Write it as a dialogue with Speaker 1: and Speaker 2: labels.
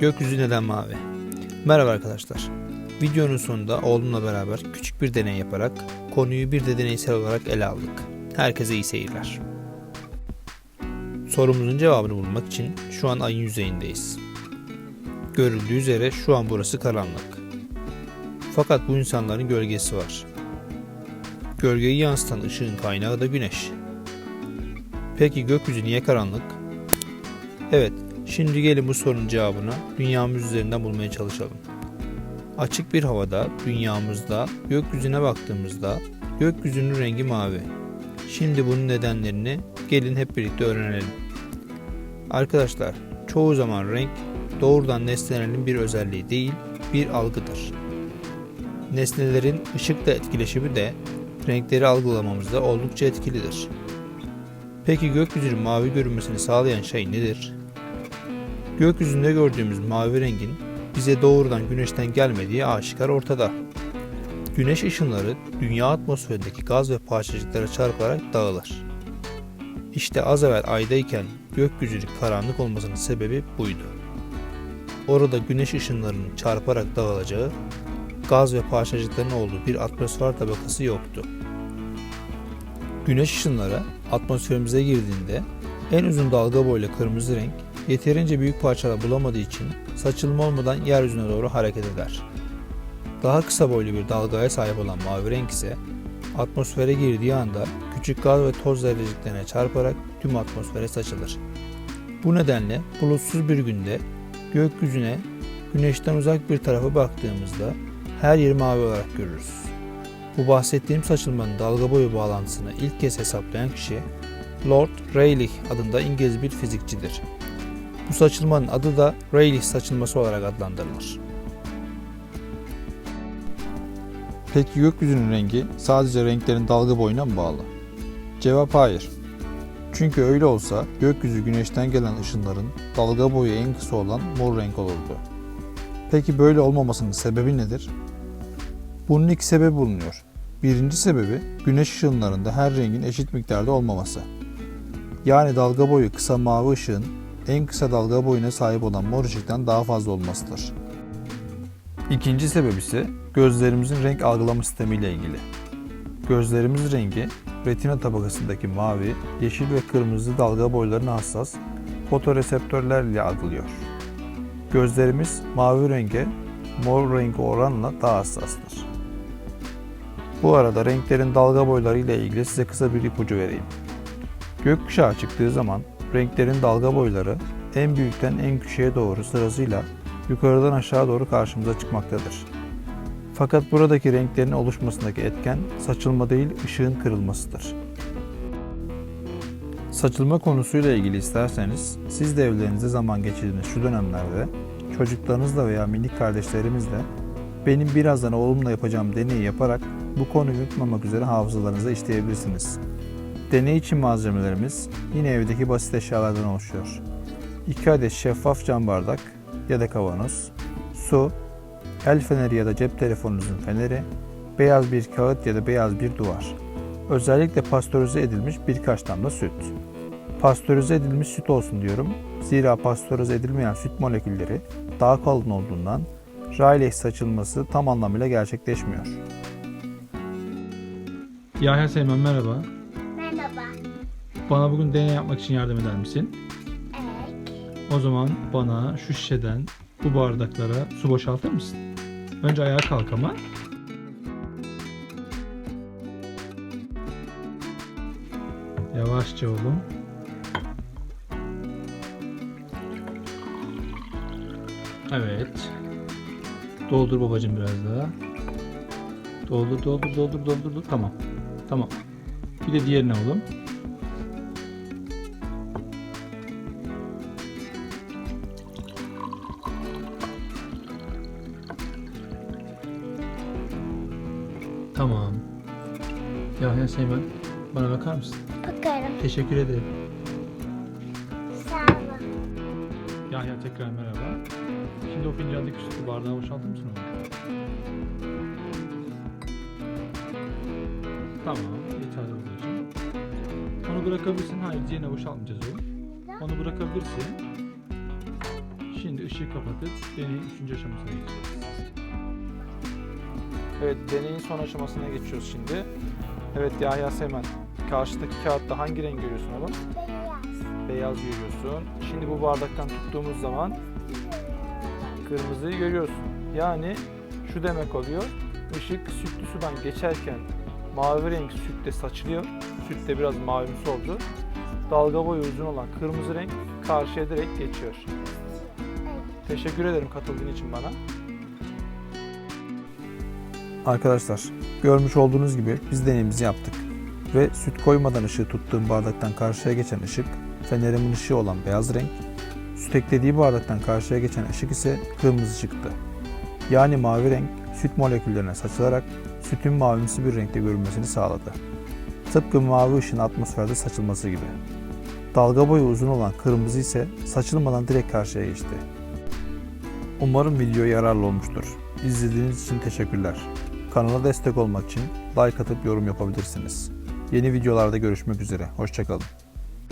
Speaker 1: Gökyüzü neden mavi? Merhaba arkadaşlar. Videonun sonunda oğlumla beraber küçük bir deney yaparak konuyu bir de deneysel olarak ele aldık. Herkese iyi seyirler. Sorumuzun cevabını bulmak için şu an ayın yüzeyindeyiz. Görüldüğü üzere şu an burası karanlık. Fakat bu insanların gölgesi var. Gölgeyi yansıtan ışığın kaynağı da güneş. Peki gökyüzü niye karanlık? Evet, şimdi gelin bu sorunun cevabını dünyamız üzerinden bulmaya çalışalım. Açık bir havada, dünyamızda, gökyüzüne baktığımızda gökyüzünün rengi mavi. Şimdi bunun nedenlerini gelin hep birlikte öğrenelim. Arkadaşlar, çoğu zaman renk doğrudan nesnelerin bir özelliği değil, bir algıdır. Nesnelerin ışıkla etkileşimi de renkleri algılamamızda oldukça etkilidir. Peki gökyüzünün mavi görünmesini sağlayan şey nedir? Gökyüzünde gördüğümüz mavi rengin bize doğrudan güneşten gelmediği aşikar ortada. Güneş ışınları dünya atmosferindeki gaz ve parçacıklara çarparak dağılır. İşte az evvel aydayken gökyüzünün karanlık olmasının sebebi buydu. Orada güneş ışınlarının çarparak dağılacağı, gaz ve parçacıkların olduğu bir atmosfer tabakası yoktu. Güneş ışınları atmosferimize girdiğinde en uzun dalga boyuyla kırmızı renk yeterince büyük parçalar bulamadığı için saçılma olmadan yeryüzüne doğru hareket eder. Daha kısa boylu bir dalgaya sahip olan mavi renk ise atmosfere girdiği anda küçük gaz ve toz zerreciklerine çarparak tüm atmosfere saçılır. Bu nedenle bulutsuz bir günde gökyüzüne güneşten uzak bir tarafa baktığımızda her yeri mavi olarak görürüz. Bu bahsettiğim saçılmanın dalga boyu bağlantısını ilk kez hesaplayan kişi Lord Rayleigh adında İngiliz bir fizikçidir. Bu saçılmanın adı da Rayleigh saçılması olarak adlandırılır. Peki gökyüzünün rengi sadece renklerin dalga boyuna mı bağlı? Cevap hayır. Çünkü öyle olsa gökyüzü güneşten gelen ışınların dalga boyu en kısa olan mor renk olurdu. Peki böyle olmamasının sebebi nedir? Bunun iki sebebi bulunuyor. Birinci sebebi güneş ışınlarında her rengin eşit miktarda olmaması. Yani dalga boyu kısa mavi ışığın en kısa dalga boyuna sahip olan mor ışıktan daha fazla olmasıdır. İkinci sebep ise gözlerimizin renk algılama sistemiyle ilgili. Gözlerimiz rengi retina tabakasındaki mavi, yeşil ve kırmızı dalga boylarına hassas fotoreseptörler ile algılıyor. Gözlerimiz mavi renge mor rengi oranla daha hassastır. Bu arada renklerin dalga boyları ile ilgili size kısa bir ipucu vereyim. Gökkuşağı çıktığı zaman renklerin dalga boyları en büyükten en küçüğe doğru sırasıyla yukarıdan aşağı doğru karşımıza çıkmaktadır. Fakat buradaki renklerin oluşmasındaki etken saçılma değil ışığın kırılmasıdır. Saçılma konusuyla ilgili isterseniz siz de evlerinizde zaman geçirdiğiniz şu dönemlerde çocuklarınızla veya minik kardeşlerimizle benim birazdan oğlumla yapacağım deneyi yaparak bu konuyu unutmamak üzere hafızalarınıza işleyebilirsiniz. Deney için malzemelerimiz yine evdeki basit eşyalardan oluşuyor. 2 adet şeffaf cam bardak ya da kavanoz, su, el feneri ya da cep telefonunuzun feneri, beyaz bir kağıt ya da beyaz bir duvar. Özellikle pastörize edilmiş birkaç damla süt. Pastörize edilmiş süt olsun diyorum. Zira pastörize edilmeyen süt molekülleri daha kalın olduğundan Rayleigh saçılması tam anlamıyla gerçekleşmiyor.
Speaker 2: Yahya Seymen merhaba. Bana bugün deney yapmak için yardım eder misin?
Speaker 3: Evet.
Speaker 2: O zaman bana şu şişeden bu bardaklara su boşaltır mısın? Önce ayağa kalk ama. Yavaşça oğlum. Evet. Doldur babacığım biraz daha. Doldur, doldur, doldur, doldur, doldur. Tamam. Tamam. Bir de diğerine oğlum. Tamam. Yahya Seymen bana bakar mısın?
Speaker 3: Bakarım.
Speaker 2: Teşekkür ederim.
Speaker 3: Sağ olun.
Speaker 2: Yahya tekrar merhaba. Şimdi o fincandaki sütü bardağa boşaltır mısın onu? Tamam. Onu bırakabilirsin. Hayır, diğerine boşaltmayacağız oğlum. Onu bırakabilirsin. Şimdi ışığı kapatıp deneyin 3. aşamasına geçeceğiz.
Speaker 1: Evet deneyin son aşamasına geçiyoruz şimdi. Evet Yahya Seymen. Karşıdaki kağıtta hangi renk görüyorsun oğlum?
Speaker 3: Beyaz.
Speaker 1: Beyaz görüyorsun. Şimdi bu bardaktan tuttuğumuz zaman kırmızıyı görüyorsun. Yani şu demek oluyor. Işık sütlü sudan geçerken mavi renk sütte saçılıyor. Sütte biraz mavimsi oldu. Dalga boyu uzun olan kırmızı renk karşıya direkt geçiyor. Teşekkür ederim katıldığın için bana. Arkadaşlar görmüş olduğunuz gibi biz deneyimizi yaptık. Ve süt koymadan ışığı tuttuğum bardaktan karşıya geçen ışık fenerimin ışığı olan beyaz renk, süt eklediği bardaktan karşıya geçen ışık ise kırmızı çıktı. Yani mavi renk süt moleküllerine saçılarak sütün mavimsi bir renkte görünmesini sağladı. Tıpkı mavi ışığın atmosferde saçılması gibi. Dalga boyu uzun olan kırmızı ise saçılmadan direkt karşıya geçti. Umarım video yararlı olmuştur. İzlediğiniz için teşekkürler. Kanala destek olmak için like atıp yorum yapabilirsiniz. Yeni videolarda görüşmek üzere. Hoşçakalın.